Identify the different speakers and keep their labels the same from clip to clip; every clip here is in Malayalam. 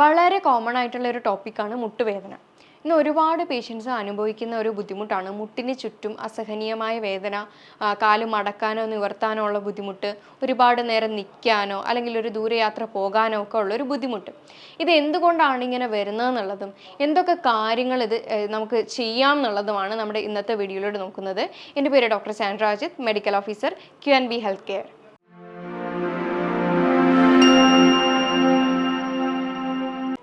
Speaker 1: വളരെ കോമൺ ആയിട്ടുള്ള ഒരു ടോപ്പിക്കാണ് മുട്ടുവേദന. ഇന്ന് ഒരുപാട് പേഷ്യൻസ് അനുഭവിക്കുന്ന ഒരു ബുദ്ധിമുട്ടാണ് മുട്ടിന് ചുറ്റും അസഹനീയമായ വേദന കാൽ മടക്കാനോ നിവർത്താനോ ഉള്ള ബുദ്ധിമുട്ട് ഒരുപാട് നേരം നിൽക്കാനോ അല്ലെങ്കിൽ ഒരു ദൂരയാത്ര പോകാനോ ഒക്കെ ഉള്ള ഒരു ബുദ്ധിമുട്ട്. ഇത് എന്തുകൊണ്ടാണ് ഇങ്ങനെ വരുന്നതെന്നുള്ളതും എന്തൊക്കെ കാര്യങ്ങൾ ഇത് നമുക്ക് ചെയ്യാം എന്നുള്ളതുമാണ് നമ്മുടെ ഇന്നത്തെ വീഡിയോയിലൂടെ നോക്കുന്നത്. എന്റെ പേര് doctor Sandrajith medical officer Q and B health care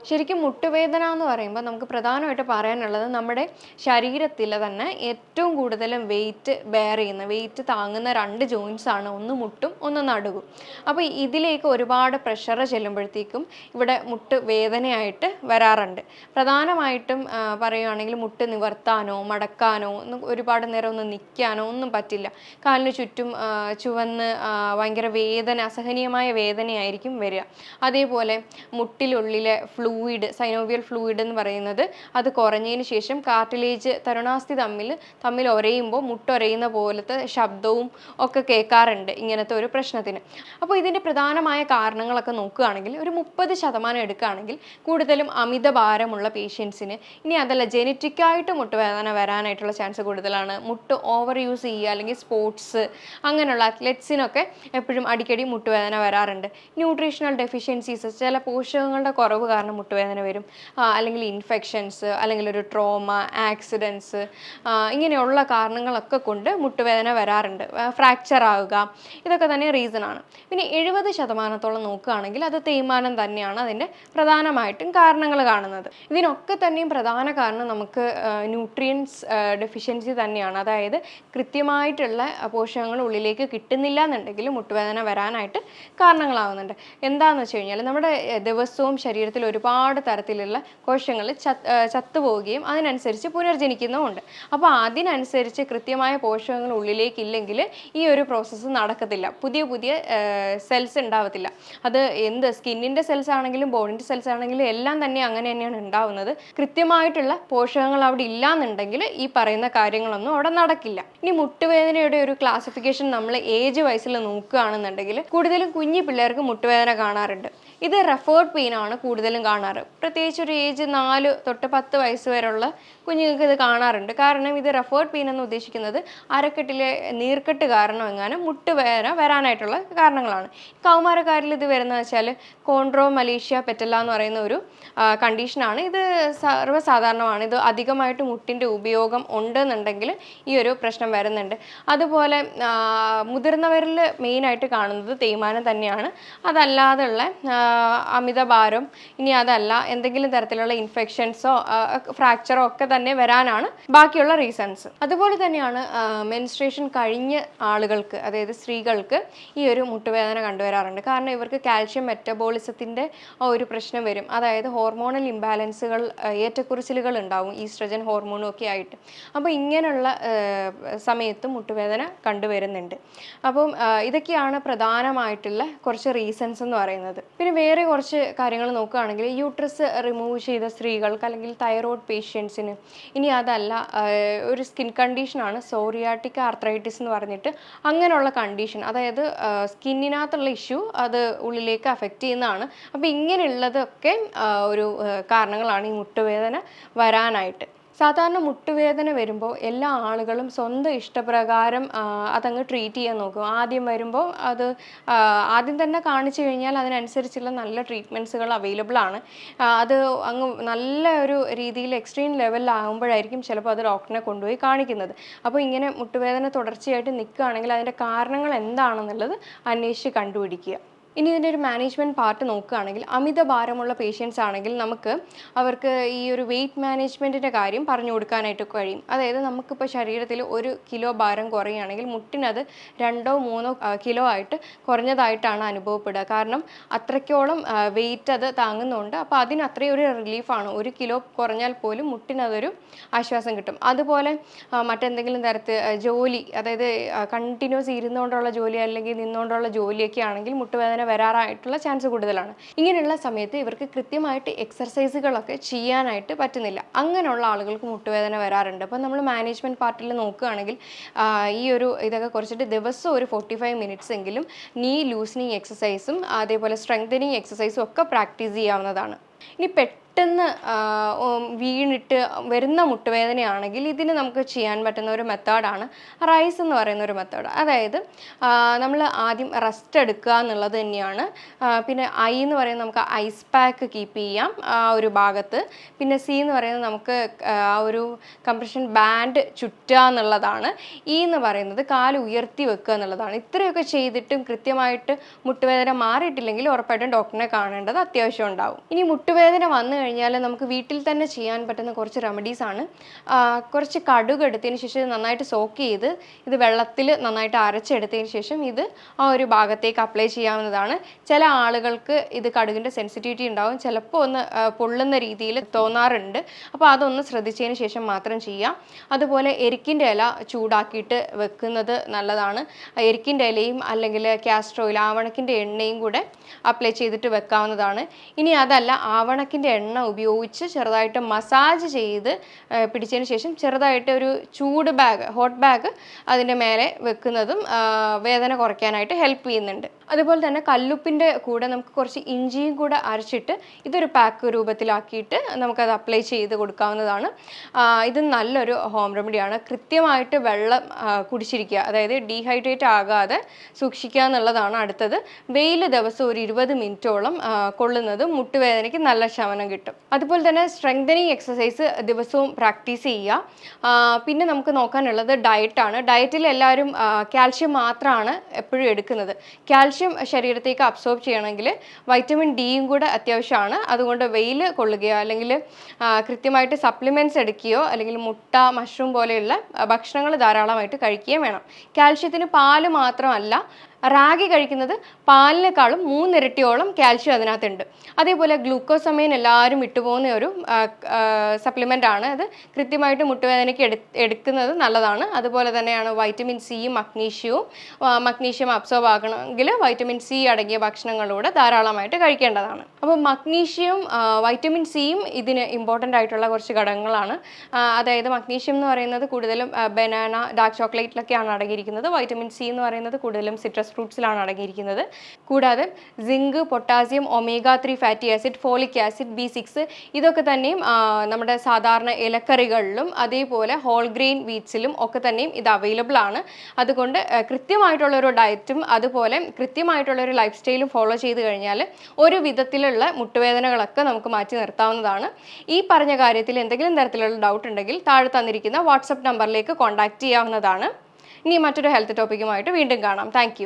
Speaker 1: ശരിക്കും മുട്ടുവേദന എന്ന് പറയുമ്പോൾ നമുക്ക് പ്രധാനമായിട്ട് പറയാനുള്ളത് നമ്മുടെ ശരീരത്തിൽ തന്നെ ഏറ്റവും കൂടുതലും വെയിറ്റ് ബെയർ ചെയ്യുന്ന വെയിറ്റ് താങ്ങുന്ന രണ്ട് ജോയിൻസ് ആണ്. ഒന്ന് മുട്ടും ഒന്ന് നടുവും. അപ്പോൾ ഇതിലേക്ക് ഒരുപാട് പ്രഷർ ചെല്ലുമ്പോഴത്തേക്കും ഇവിടെ മുട്ട് വേദനയായിട്ട് വരാറുണ്ട്. പ്രധാനമായിട്ടും പറയുകയാണെങ്കിൽ മുട്ട് നിവർത്താനോ മടക്കാനോ ഒന്നും ഒരുപാട് നേരം ഒന്ന് നിൽക്കാനോ ഒന്നും പറ്റില്ല. കാലിന് ചുറ്റും ചുവന്ന് ഭയങ്കര വേദന അസഹനീയമായ വേദനയായിരിക്കും വരിക. അതേപോലെ മുട്ടിലുള്ളിലെ ഫ്ലൂയിഡ് സൈനോവിയൽ ഫ്ലൂയിഡ് എന്ന് പറയുന്നത് അത് കുറഞ്ഞതിന് ശേഷം കാർട്ടിലേജ് തരുണാസ്ഥി തമ്മിൽ തമ്മിൽ ഒരയുമ്പോൾ മുട്ടൊരയുന്ന പോലത്തെ ശബ്ദവും ഒക്കെ കേൾക്കാറുണ്ട് ഇങ്ങനത്തെ ഒരു പ്രശ്നത്തിന്. അപ്പോൾ ഇതിന്റെ പ്രധാനമായ കാരണങ്ങളൊക്കെ നോക്കുകയാണെങ്കിൽ ഒരു മുപ്പത് ശതമാനം എടുക്കുകയാണെങ്കിൽ കൂടുതലും അമിത ഭാരമുള്ള പേഷ്യൻസിന് ഇനി അതല്ല ജനറ്റിക്കായിട്ട് മുട്ടുവേദന വരാനായിട്ടുള്ള ചാൻസ് കൂടുതലാണ്. മുട്ട് ഓവർ യൂസ് ചെയ്യുക അല്ലെങ്കിൽ സ്പോർട്സ് അങ്ങനെയുള്ള അത്ലറ്റ്സിനൊക്കെ എപ്പോഴും അടിക്കടി മുട്ടുവേദന വരാറുണ്ട്. ന്യൂട്രീഷണൽ ഡെഫിഷ്യൻസീസ് ചില പോഷകങ്ങളുടെ കുറവ് കാരണം മുട്ടുവേദന വരും. അല്ലെങ്കിൽ ഇൻഫെക്ഷൻസ് അല്ലെങ്കിൽ ഒരു ട്രോമ ആക്സിഡൻസ് ഇങ്ങനെയുള്ള കാരണങ്ങളൊക്കെ കൊണ്ട് മുട്ടുവേദന വരാറുണ്ട്. ഫ്രാക്ചർ ആവുക ഇതൊക്കെ തന്നെ റീസൺ ആണ്. പിന്നെ എഴുപത് ശതമാനത്തോളം നോക്കുകയാണെങ്കിൽ അത് തേയ്മാനം തന്നെയാണ് അതിന്റെ പ്രധാനമായിട്ടും കാരണങ്ങൾ കാണുന്നത്. ഇതിനൊക്കെ തന്നെയും പ്രധാന കാരണം നമുക്ക് ന്യൂട്രിയൻസ് ഡെഫിഷ്യൻസി തന്നെയാണ്. അതായത് കൃത്യമായിട്ടുള്ള പോഷകങ്ങൾ ഉള്ളിലേക്ക് കിട്ടുന്നില്ല എന്നുണ്ടെങ്കിൽ മുട്ടുവേദന വരാനായിട്ട് കാരണങ്ങളാവുന്നുണ്ട്. എന്താണെന്ന് വെച്ച് കഴിഞ്ഞാൽ നമ്മുടെ ദിവസവും ശരീരത്തിൽ ഒരുപാട് തരത്തിലുള്ള കോശങ്ങൾ ചത്തുപോവുകയും അതിനനുസരിച്ച് പുനർജനിക്കുന്നുമുണ്ട് അപ്പോൾ അതിനനുസരിച്ച് കൃത്യമായ പോഷകങ്ങൾ ഉള്ളിലേക്കില്ലെങ്കിൽ ഈ ഒരു പ്രോസസ്സ് നടക്കത്തില്ല. പുതിയ പുതിയ സെൽസ് ഉണ്ടാവത്തില്ല. അത് എന്ത് സ്കിന്നിന്റെ സെൽസ് ആണെങ്കിലും ബോഡിന്റെ സെൽസ് ആണെങ്കിലും എല്ലാം തന്നെ അങ്ങനെ തന്നെയാണ് ഉണ്ടാവുന്നത്. കൃത്യമായിട്ടുള്ള പോഷകങ്ങൾ അവിടെ ഇല്ലാന്നുണ്ടെങ്കിൽ ഈ പറയുന്ന കാര്യങ്ങളൊന്നും അവിടെ നടക്കില്ല. ഇനി മുട്ടുവേദനയുടെ ഒരു ക്ലാസിഫിക്കേഷൻ നമ്മൾ ഏജ് വയസ്സിൽ നോക്കുകയാണെന്നുണ്ടെങ്കിൽ കൂടുതലും കുഞ്ഞു പിള്ളേർക്ക് മുട്ടുവേദന കാണാറുണ്ട്. ഇത് റെഫേർഡ് പെയിൻ ആണ് കൂടുതലും കാണാറ്. പ്രത്യേകിച്ച് ഒരു ഏജ് നാല് തൊട്ട് പത്ത് വയസ്സ് വരെയുള്ള കുഞ്ഞുങ്ങൾക്ക് ഇത് കാണാറുണ്ട്. കാരണം ഇത് റെഫേർഡ് പെയിൻ എന്ന് ഉദ്ദേശിക്കുന്നത് അരക്കെട്ടിലെ നീർക്കെട്ട് കാരണം എങ്ങാനും മുട്ട് വേദന വരാനായിട്ടുള്ള കാരണങ്ങളാണ്. കൗമാരക്കാരിൽ ഇത് വരുന്നത് വെച്ചാൽ കോൺട്രോ മലേഷ്യ പെറ്റല്ല എന്ന് പറയുന്ന ഒരു കണ്ടീഷനാണ് ഇത് സർവസാധാരണമാണ്. ഇത് അധികമായിട്ട് മുട്ടിന്റെ ഉപയോഗം ഉണ്ടെന്നുണ്ടെങ്കിൽ ഈ ഒരു പ്രശ്നം വരുന്നുണ്ട്. അതുപോലെ മുതിർന്നവരിൽ മെയിനായിട്ട് കാണുന്നത് തേയ്മാനം തന്നെയാണ്. അതല്ലാതെയുള്ള അമിതഭാരം ഇനി അതല്ല എന്തെങ്കിലും തരത്തിലുള്ള ഇൻഫെക്ഷൻസോ ഫ്രാക്ചറോ ഒക്കെ തന്നെ വരാനാണ് ബാക്കിയുള്ള റീസൺസ് അതുപോലെ തന്നെയാണ് മെൻസ്ട്രേഷൻ കഴിഞ്ഞ ആളുകൾക്ക് അതായത് സ്ത്രീകൾക്ക് ഈ ഒരു മുട്ടുവേദന കണ്ടുവരാറുണ്ട്. കാരണം ഇവർക്ക് കാൽഷ്യം മെറ്റബോളിസത്തിന്റെ ഒരു പ്രശ്നം വരും. അതായത് ഹോർമോണൽ ഇംബാലൻസുകൾ ഏറ്റക്കുറിച്ചിലുകൾ ഉണ്ടാവും ഈസ്ട്രജൻ ഹോർമോണും ഒക്കെ ആയിട്ട്. അപ്പോൾ ഇങ്ങനെയുള്ള സമയത്തും മുട്ടുവേദന കണ്ടുവരുന്നുണ്ട്. അപ്പം ഇതൊക്കെയാണ് പ്രധാനമായിട്ടുള്ള കുറച്ച് റീസൺസ് എന്ന് പറയുന്നത്. പിന്നെ വേറെ കുറച്ച് കാര്യങ്ങൾ നോക്കുകയാണെങ്കിൽ യൂട്രസ് റിമൂവ് ചെയ്ത സ്ത്രീകൾക്ക് അല്ലെങ്കിൽ തൈറോയ്ഡ് പേഷ്യൻസിന് ഇനി അതല്ല ഒരു സ്കിൻ കണ്ടീഷനാണ് സോറിയാട്ടിക് ആർത്രൈറ്റിസ് എന്ന് പറഞ്ഞിട്ട് അങ്ങനെയുള്ള കണ്ടീഷൻ അതായത് സ്കിന്നിനകത്തുള്ള ഇഷ്യൂ അത് ഉള്ളിലേക്ക് അഫക്റ്റ് ചെയ്യുന്നതാണ്. അപ്പോൾ ഇങ്ങനെയുള്ളതൊക്കെ ഒരു കാരണങ്ങളാണ് ഈ മുട്ടുവേദന വരാനായിട്ട്. സാധാരണ മുട്ടുവേദന വരുമ്പോൾ എല്ലാ ആളുകളും സ്വന്തം ഇഷ്ടപ്രകാരം അതങ്ങ് ട്രീറ്റ് ചെയ്യാൻ നോക്കും. ആദ്യം വരുമ്പോൾ അത് ആദ്യം തന്നെ കാണിച്ചു കഴിഞ്ഞാൽ അതിനനുസരിച്ചുള്ള നല്ല ട്രീറ്റ്മെന്റ്സുകൾ അവൈലബിൾ ആണ്. അത് അങ്ങ് നല്ല ഒരു രീതിയിൽ എക്സ്ട്രീം ലെവലിലാകുമ്പോഴായിരിക്കും ചിലപ്പോൾ അത് ഡോക്ടറിനെ കൊണ്ടുപോയി കാണിക്കുന്നത്. അപ്പോൾ ഇങ്ങനെ മുട്ടുവേദന തുടർച്ചയായിട്ട് നിൽക്കുകയാണെങ്കിൽ അതിന്റെ കാരണങ്ങൾ എന്താണെന്നുള്ളത് അന്വേഷിച്ച് കണ്ടുപിടിക്കുക. ഇനി ഇതിന്റെ ഒരു മാനേജ്മെന്റ് പാർട്ട് നോക്കുകയാണെങ്കിൽ അമിത ഭാരമുള്ള പേഷ്യൻസ് ആണെങ്കിൽ നമുക്ക് അവർക്ക് ഈ ഒരു വെയിറ്റ് മാനേജ്മെന്റിന്റെ കാര്യം പറഞ്ഞു കൊടുക്കാനായിട്ട് കഴിയും. അതായത് നമുക്കിപ്പോൾ ശരീരത്തിൽ ഒരു കിലോ ഭാരം കുറയുകയാണെങ്കിൽ മുട്ടിനത് രണ്ടോ മൂന്നോ കിലോ ആയിട്ട് കുറഞ്ഞതായിട്ടാണ് അനുഭവപ്പെടുക. കാരണം അത്രയ്ക്കോളം വെയിറ്റ് അത് താങ്ങുന്നുണ്ട്. അപ്പോൾ അതിന് അത്രയും ഒരു റിലീഫാണ് ഒരു കിലോ കുറഞ്ഞാൽ പോലും മുട്ടിനതൊരു ആശ്വാസം കിട്ടും. അതുപോലെ മറ്റെന്തെങ്കിലും തരത്തിൽ ജോലി അതായത് കണ്ടിന്യൂസ് ഇരുന്നുകൊണ്ടുള്ള ജോലി അല്ലെങ്കിൽ നിന്നുകൊണ്ടുള്ള ജോലിയൊക്കെ ആണെങ്കിൽ മുട്ടുവേദന വരാറായിട്ടുള്ള ചാൻസ് കൂടുതലാണ്. ഇങ്ങനെയുള്ള സമയത്ത് ഇവർക്ക് കൃത്യമായിട്ട് എക്സർസൈസുകളൊക്കെ ചെയ്യാനായിട്ട് പറ്റുന്നില്ല. അങ്ങനെയുള്ള ആളുകൾക്ക് മുട്ടുവേദന വരാറുണ്ട്. അപ്പോൾ നമ്മൾ മാനേജ്മെന്റ് പാർട്ടിൽ നോക്കുകയാണെങ്കിൽ ഈ ഒരു ഇതൊക്കെ കുറച്ചിട്ട് ദിവസം ഒരു ഫോർട്ടി ഫൈവ് മിനിറ്റ്സ് എങ്കിലും നീ ലൂസിനിങ് എക്സസൈസും അതേപോലെ സ്ട്രെങ്തനിങ് എക്സസൈസും ഒക്കെ പ്രാക്ടീസ് ചെയ്യാവുന്നതാണ്. ഇനി പെട്ടെന്ന് ഉം, വീണിട്ട് വരുന്ന മുട്ടുവേദനയാണെങ്കിൽ ഇതിന് നമുക്ക് ചെയ്യാൻ പറ്റുന്ന ഒരു മെത്തേഡാണ് റൈസ് എന്ന് പറയുന്ന ഒരു മെത്തേഡ്. അതായത് നമ്മൾ ആദ്യം റെസ്റ്റ് എടുക്കുക എന്നുള്ളത് തന്നെയാണ്. പിന്നെ ഐ എന്ന് പറയുന്നത് നമുക്ക് ഐസ് പാക്ക് കീപ്പ് ചെയ്യാം ആ ഒരു ഭാഗത്ത്. പിന്നെ സി എന്ന് പറയുന്നത് നമുക്ക് ആ ഒരു കംപ്രഷൻ ബാൻഡ് ചുറ്റുക എന്നുള്ളതാണ്. ഇ എന്ന് പറയുന്നത് കാൽ ഉയർത്തി വെക്കുക എന്നുള്ളതാണ്. ഇത്രയൊക്കെ ചെയ്തിട്ടും കൃത്യമായിട്ട് മുട്ടുവേദന മാറിയിട്ടില്ലെങ്കിൽ ഉറപ്പായിട്ടും ഡോക്ടറിനെ കാണേണ്ടത് അത്യാവശ്യം ഉണ്ടാവും. ഇനി മുട്ടുവേദന വന്നു കഴിഞ്ഞാൽ നമുക്ക് വീട്ടിൽ തന്നെ ചെയ്യാൻ പറ്റുന്ന കുറച്ച് റെമഡീസ് ആണ്. കുറച്ച് കടുക് എടുത്തതിന് ശേഷം നന്നായിട്ട് സോക്ക് ചെയ്ത് ഇത് വെള്ളത്തിൽ നന്നായിട്ട് അരച്ചെടുത്തതിന് ശേഷം ഇത് ആ ഒരു ഭാഗത്തേക്ക് അപ്ലൈ ചെയ്യാവുന്നതാണ്. ചില ആളുകൾക്ക് ഇത് കടുകിന്റെ സെൻസിറ്റിവിറ്റി ഉണ്ടാവും. ചിലപ്പോൾ ഒന്ന് പൊള്ളുന്ന രീതിയിൽ തോന്നാറുണ്ട്. അപ്പോൾ അതൊന്ന് ശ്രദ്ധിച്ചതിന് ശേഷം മാത്രം ചെയ്യാം. അതുപോലെ എരിക്കിന്റെ ഇല ചൂടാക്കിയിട്ട് വെക്കുന്നത് നല്ലതാണ്. എരിക്കിന്റെ ഇലയും അല്ലെങ്കിൽ കാസ്റ്റർ ആവണക്കിന്റെ എണ്ണയും കൂടെ അപ്ലൈ ചെയ്തിട്ട് വെക്കാവുന്നതാണ്. ഇനി അതല്ല ആവണക്കിന്റെ എണ്ണ ഉപയോഗിച്ച് ചെറുതായിട്ട് മസാജ് ചെയ്ത് പിടിച്ചതിന് ശേഷം ചെറുതായിട്ട് ഒരു ചൂട് ബാഗ് ഹോട്ട് ബാഗ് അതിന്റെ മേലെ വെക്കുന്നതും വേദന കുറയ്ക്കാനായിട്ട് ഹെൽപ്പ് ചെയ്യുന്നുണ്ട്. അതുപോലെ തന്നെ കല്ലുപ്പിന്റെ കൂടെ നമുക്ക് കുറച്ച് ഇഞ്ചിയും കൂടെ അരച്ചിട്ട് ഇതൊരു പാക്ക് രൂപത്തിലാക്കിയിട്ട് നമുക്കത് അപ്ലൈ ചെയ്ത് കൊടുക്കാവുന്നതാണ്. ഇത് നല്ലൊരു ഹോം റെമഡിയാണ് കൃത്യമായിട്ട് വെള്ളം കുടിച്ചിരിക്കുക അതായത് ഡീഹൈഡ്രേറ്റ് ആകാതെ സൂക്ഷിക്കുക എന്നുള്ളതാണ് അടുത്തത്. വെയിൽ ദിവസം ഒരു ഇരുപത് മിനിറ്റോളം കൊള്ളുന്നത് മുട്ടുവേദനയ്ക്ക് നല്ല ശമനം കിട്ടും. അതുപോലെ തന്നെ സ്ട്രെങ്തനിങ് എക്സസൈസ് ദിവസവും പ്രാക്ടീസ് ചെയ്യുക. പിന്നെ നമുക്ക് നോക്കാനുള്ളത് ഡയറ്റാണ് ഡയറ്റിൽ എല്ലാവരും കാൽഷ്യം മാത്രമാണ് എപ്പോഴും എടുക്കുന്നത്. കാൽഷ്യം ശരീരത്തേക്ക് അബ്സോർബ് ചെയ്യണമെങ്കിൽ വൈറ്റമിൻ ഡിയും കൂടെ അത്യാവശ്യമാണ്. അതുകൊണ്ട് വെയിൽ കൊള്ളുകയോ അല്ലെങ്കിൽ കൃത്യമായിട്ട് സപ്ലിമെന്റ്സ് എടുക്കുകയോ അല്ലെങ്കിൽ മുട്ട മഷ്റൂം പോലെയുള്ള ഭക്ഷണങ്ങൾ ധാരാളമായിട്ട് കഴിക്കുകയും വേണം. കാൽഷ്യത്തിന് പാൽ മാത്രമല്ല റാഗി കഴിക്കുന്നത് പാലിനേക്കാളും മൂന്നിരട്ടിയോളം കാൽഷ്യം അതിനകത്തുണ്ട്. അതേപോലെ ഗ്ലൂക്കോസമൈൻ എല്ലാവരും വിട്ടുപോകുന്ന ഒരു സപ്ലിമെന്റ് ആണ്. അത് കൃത്യമായിട്ട് മുട്ടുവേദനയ്ക്ക് എടുക്കുന്നത് നല്ലതാണ്. അതുപോലെ തന്നെയാണ് വൈറ്റമിൻ സിയും മഗ്നീഷ്യവും മഗ്നീഷ്യം അബ്സോർബ് ആകണമെങ്കിൽ വൈറ്റമിൻ സി അടങ്ങിയ ഭക്ഷണങ്ങളിലൂടെ ധാരാളമായിട്ട് കഴിക്കേണ്ടതാണ്. അപ്പോൾ മഗ്നീഷ്യം വൈറ്റമിൻ സിയും ഇതിന് ഇമ്പോർട്ടന്റ് ആയിട്ടുള്ള കുറച്ച് ഘടകങ്ങളാണ്. അതായത് മഗ്നീഷ്യം എന്ന് പറയുന്നത് കൂടുതലും ബനാന ഡാർക്ക് ചോക്ലേറ്റിലൊക്കെയാണ് അടങ്ങിയിരിക്കുന്നത്. വൈറ്റമിൻ സി എന്ന് പറയുന്നത് കൂടുതലും സിട്രസ് ഫ്രൂട്ട്സിലാണ് അടങ്ങിയിരിക്കുന്നത്. കൂടാതെ zinc potassium omega three fatty acid folic acid B six ഇതൊക്കെ തന്നെയും നമ്മുടെ സാധാരണ ഇലക്കറികളിലും അതേപോലെ ഹോൾ ഗ്രെയിൻ വീറ്റ്സിലും ഒക്കെ തന്നെയും ഇത് അവൈലബിൾ ആണ്. അതുകൊണ്ട് കൃത്യമായിട്ടുള്ളൊരു ഡയറ്റും അതുപോലെ കൃത്യമായിട്ടുള്ള ഒരു ലൈഫ് സ്റ്റൈലും ഫോളോ ചെയ്ത് കഴിഞ്ഞാൽ ഒരു വിധത്തിലുള്ള മുട്ടുവേദനകളൊക്കെ നമുക്ക് മാറ്റി നിർത്താവുന്നതാണ്. ഈ പറഞ്ഞ കാര്യത്തിൽ എന്തെങ്കിലും തരത്തിലുള്ള ഡൗട്ട് ഉണ്ടെങ്കിൽ താഴെ തന്നിരിക്കുന്ന വാട്സപ്പ് നമ്പറിലേക്ക് കോൺടാക്റ്റ് ചെയ്യാവുന്നതാണ്. ഇനി മറ്റൊരു ഹെൽത്ത് ടോപ്പിക്കുമായിട്ട് വീണ്ടും കാണാം. താങ്ക്